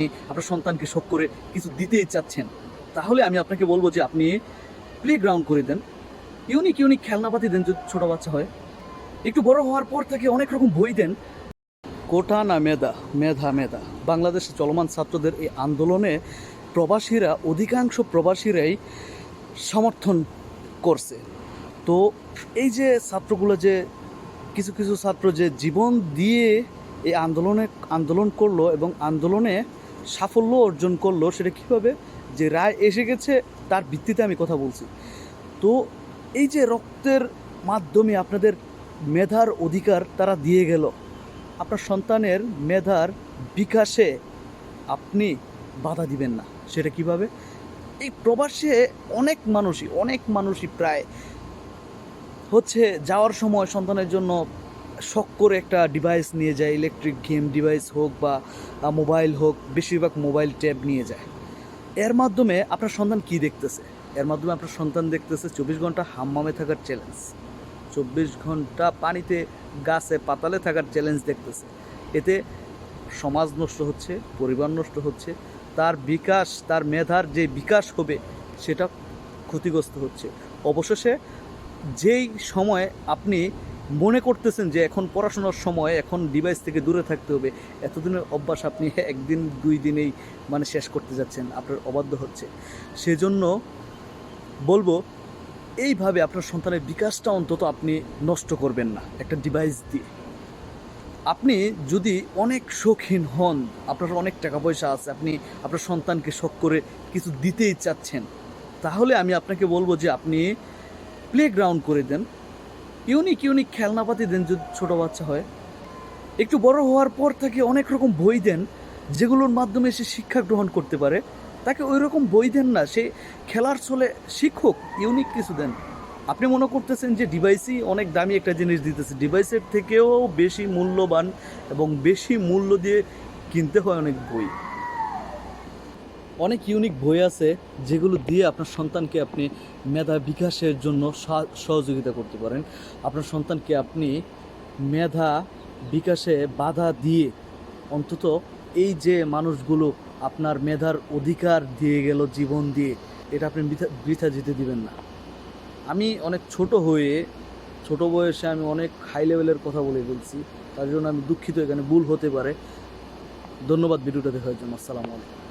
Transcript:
আপনার সন্তানকে শখ করে কিছু দিতেই চাচ্ছেন, তাহলে আমি আপনাকে বলব যে আপনি প্লে গ্রাউন্ড করে দেন। ইউনিক ইউনিক খেলনাপাতি দেন যদি ছোট বাচ্চা হয়। একটু বড় হওয়ার পর থেকে অনেক রকম বই দেন। কোটা না মেধা মেধা মেধা। বাংলাদেশের চলমান ছাত্রদের এই আন্দোলনে প্রবাসীরা, অধিকাংশ প্রবাসীরাই সমর্থন করছে। তো এই যে ছাত্রগুলো যে, কিছু কিছু ছাত্র যে জীবন দিয়ে এই আন্দোলনে, আন্দোলন করল এবং আন্দোলনে সাফল্য অর্জন করল সেটা কীভাবে? যে রায় এসে গেছে, তার ভিত্তিতে আমি কথা বলছি। তো এই যে রক্তের মাধ্যমে আপনাদের মেধার অধিকার তারা দিয়ে গেল, আপনার সন্তানের মেধার বিকাশে আপনি বাধা দিবেন না। সেটা কীভাবে? এই প্রবাসে অনেক মানুষই অনেক মানুষই প্রায় হচ্ছে যাওয়ার সময় সন্তানের জন্য শখ করে একটা ডিভাইস নিয়ে যায় ইলেকট্রিক গেম ডিভাইস হোক বা মোবাইল হোক, বেশিরভাগ মোবাইল ট্যাব নিয়ে যায়। এর মাধ্যমে আপনার সন্তান কি দেখতেছে? এর মাধ্যমে আপনার সন্তান দেখতেছে চব্বিশ ঘণ্টা হাম্মামে থাকার চ্যালেঞ্জ চব্বিশ ঘণ্টা পানিতে, গাছে, পাতালে থাকার চ্যালেঞ্জ দেখতেছে। এতে সমাজ নষ্ট হচ্ছে, পরিবার নষ্ট হচ্ছে, তার বিকাশ, তার মেধার যে বিকাশ হবে, সেটা ক্ষতিগ্রস্ত হচ্ছে। অবশেষে যেই সময় আপনি মনে করতেছেন যে এখন পড়াশোনার সময়, এখন ডিভাইস থেকে দূরে থাকতে হবে, এতদিনের অভ্যাস আপনি একদিন, দুই দিনেই মানে শেষ করতে যাচ্ছেন, আপনার অবাধ্য হচ্ছে। সেজন্য বলব, এইভাবে আপনার সন্তানের বিকাশটা অন্তত আপনি নষ্ট করবেন না, একটা ডিভাইস দিয়ে। আপনি যদি অনেক শৌখিন হন, আপনার অনেক টাকা পয়সা আছে, আপনি আপনার সন্তানকে শখ করে কিছু দিতেই চাচ্ছেন, তাহলে আমি আপনাকে বলব যে আপনি প্লে গ্রাউন্ড করে দেন ইউনিক ইউনিক খেলনাপাতি দেন যদি ছোটো বাচ্চা হয়। একটু বড় হওয়ার পর থেকে অনেক রকম বই দেন, যেগুলোর মাধ্যমে সে শিক্ষা গ্রহণ করতে পারে। তাকে ওই রকম বই দেন না, সে খেলার ছলে শিক্ষক, ইউনিক কিছু দেন। আপনি মনে করতেছেন যে ডিভাইসই অনেক দামি একটা জিনিস দিতেছে। ডিভাইসের থেকেও বেশি মূল্যবান এবং বেশি মূল্য দিয়ে কিনতে হয় অনেক বই। অনেক ইউনিক বই আছে যেগুলো দিয়ে আপনার সন্তানকে আপনি মেধা বিকাশের জন্য সহযোগিতা করতে পারেন। আপনার সন্তানকে আপনি মেধা বিকাশে বাধা দিয়ে অন্তত এই যে মানুষগুলো আপনার মেধার অধিকার দিয়ে গেল জীবন দিয়ে, এটা আপনি বৃথা যেতে দিবেন না। আমি অনেক ছোট হয়ে, ছোট বয়সে আমি অনেক হাই লেভেলের কথা বলে ফেলছি, তার জন্য আমি দুঃখিত, এখানে ভুল হতে পারে। ধন্যবাদ ভিডিওটা দেখার জন্য, আসসালামু আলাইকুম।